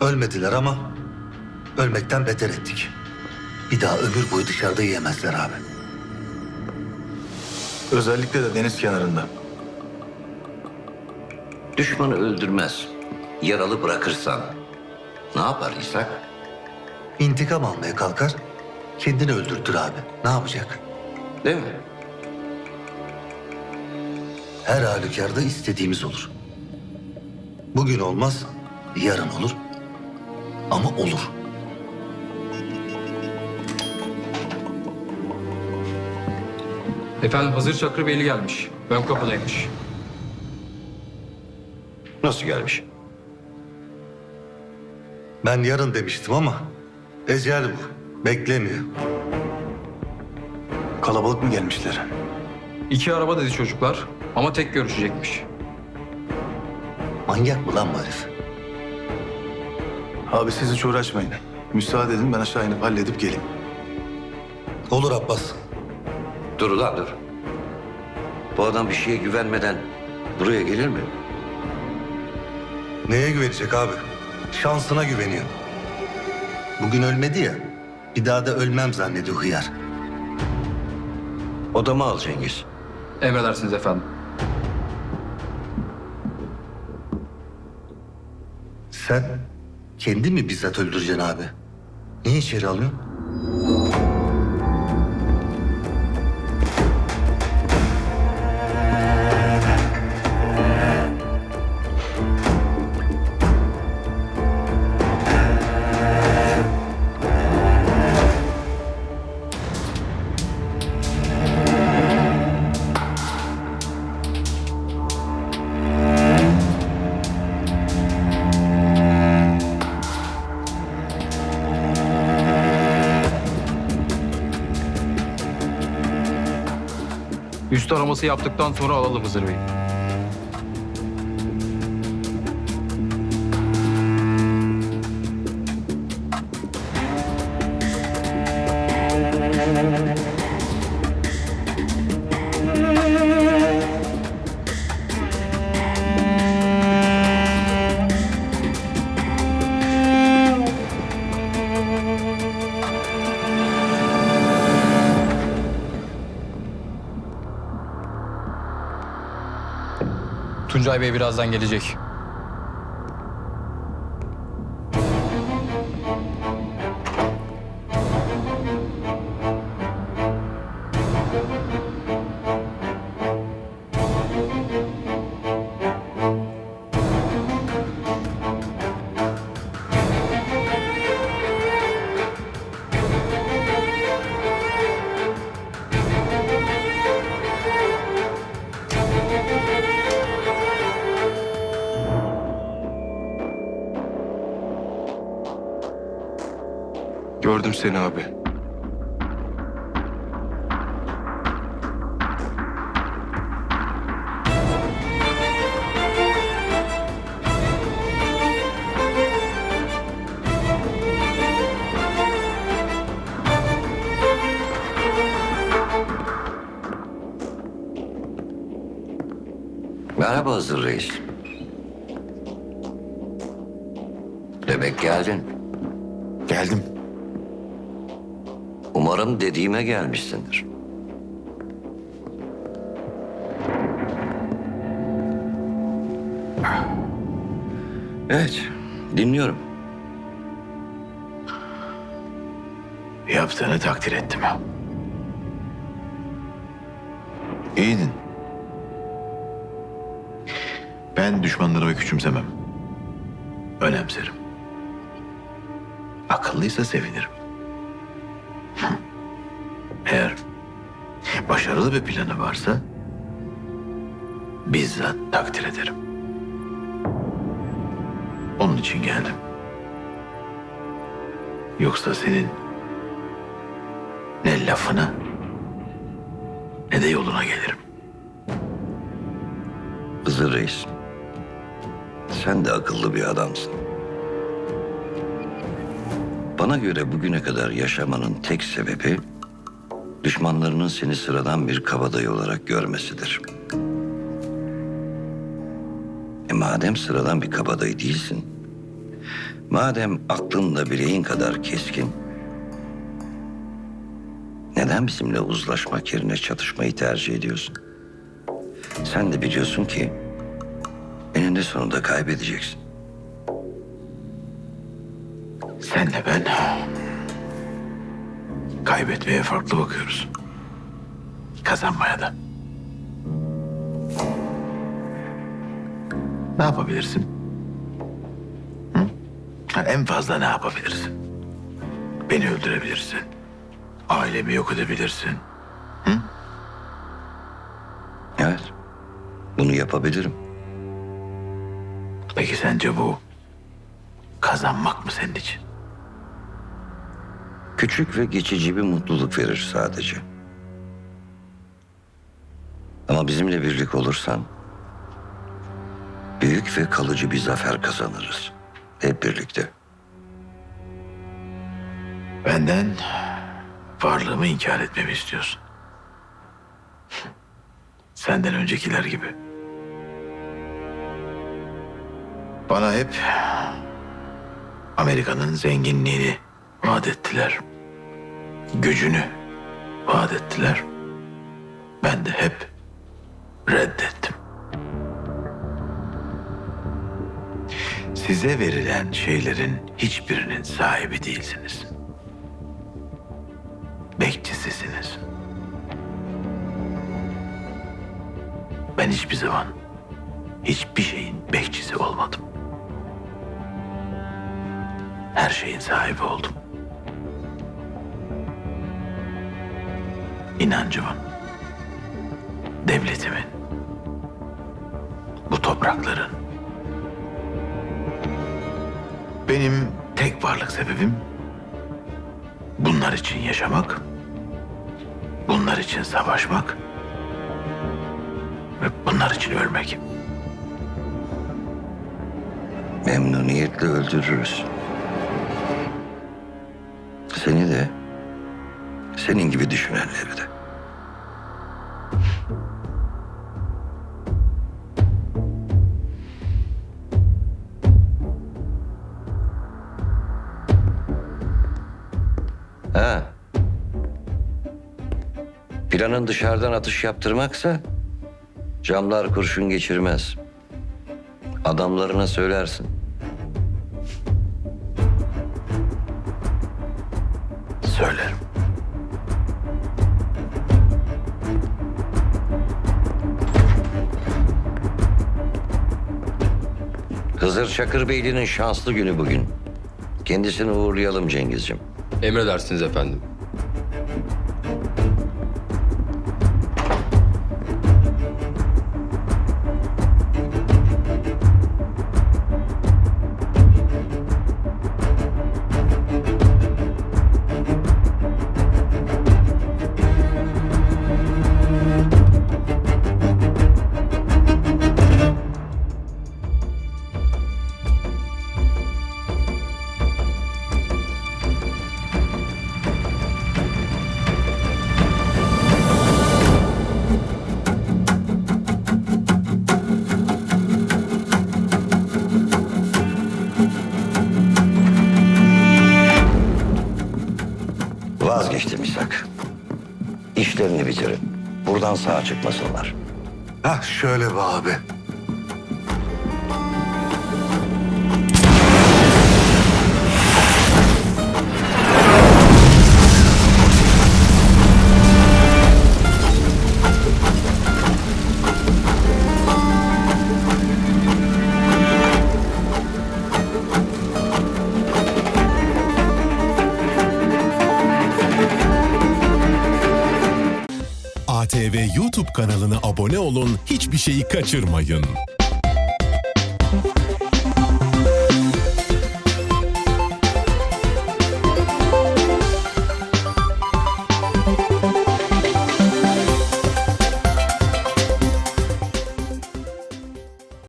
Ölmediler ama ölmekten beter ettik. Bir daha ömür boyu dışarıda yiyemezler abi. Özellikle de deniz kenarında. Düşmanı öldürmez. Yaralı bırakırsan ne yapar İshak? İntikam almaya kalkar, kendini öldürtür abi. Ne yapacak? Değil mi? Her halükarda istediğimiz olur. Bugün olmaz, yarın olur. Ama olur. Efendim Hazır Çakır Beyli gelmiş. Ön kapıdaymış. Nasıl gelmiş? Ben yarın demiştim ama ecel bu. Beklemiyor. Kalabalık mı gelmişler? İki araba dedi çocuklar ama tek görüşecekmiş. Manyak mı lan bu herif? Abi siz hiç uğraşmayın. Müsaade edin ben aşağı inip halledip geleyim. Olur Abbas. Dur ulan dur. Bu adam bir şeye güvenmeden buraya gelir mi? Neye güvenecek abi? Şansına güveniyor. Bugün ölmedi ya. Bir daha da ölmem zannediyor hıyar. Odama al Cengiz. Emredersiniz efendim. Sen kendi mi bizzat öldüreceksin abi? Niye içeri alıyorsun? Üst araması yaptıktan sonra alalım Hızır Bey. Tuncay Bey birazdan gelecek. Seni abi. Merhaba Hızır Reis. Demek geldin. Geldim. Umarım dediğime gelmişsindir. Evet, dinliyorum. Yaptığını takdir ettim. İyiydin. Ben düşmanlarımı küçümsemem. Önemserim. Akıllıysa sevinirim. Eğer başarılı bir planı varsa bizzat takdir ederim. Onun için geldim. Yoksa senin ne lafına ne de yoluna gelirim. Hızır Reis, sen de akıllı bir adamsın. Bana göre bugüne kadar yaşamanın tek sebebi düşmanlarının seni sıradan bir kabadayı olarak görmesidir. E madem sıradan bir kabadayı değilsin, Madem aklın da bileğin kadar keskin, neden bizimle uzlaşmak yerine çatışmayı tercih ediyorsun? Sen de biliyorsun ki eninde sonunda kaybedeceksin. Senle ben kaybetmeye farklı bakıyoruz. Kazanmaya da. Ne yapabilirsin? Hı? Ha, en fazla ne yapabilirsin? Beni öldürebilirsin. Ailemi yok edebilirsin. Evet, bunu yapabilirim. Peki sence bu kazanmak mı senin için? Küçük ve geçici bir mutluluk verir sadece. Ama bizimle birlik olursan büyük ve kalıcı bir zafer kazanırız. Hep birlikte. Benden varlığımı inkar etmemi istiyorsun. Senden öncekiler gibi. Bana hep Amerika'nın zenginliğini vaat ettiler. Gücünü vaat ettiler. Ben de hep reddettim. Size verilen şeylerin hiçbirinin sahibi değilsiniz bekçisisiniz. Ben hiçbir zaman hiçbir şeyin bekçisi olmadım. Her şeyin sahibi oldum. İnancımın, devletimin, bu toprakların. Benim tek varlık sebebim Bunlar için yaşamak, bunlar için savaşmak ve bunlar için ölmek. Memnuniyetle öldürürüz. Seni de, senin gibi düşünenleri de. Planın dışarıdan atış yaptırmaksa camlar kurşun geçirmez. Adamlarına söylersin. Söylerim. Hızır Çakırbeyli'nin şanslı günü bugün. Kendisini uğurlayalım Cengizciğim. Emredersiniz efendim. Vazgeçtim İshak. İşlerini bitirin. Buradan sağa çıkmasınlar. Hah şöyle be abi. Olun, hiçbir şeyi kaçırmayın.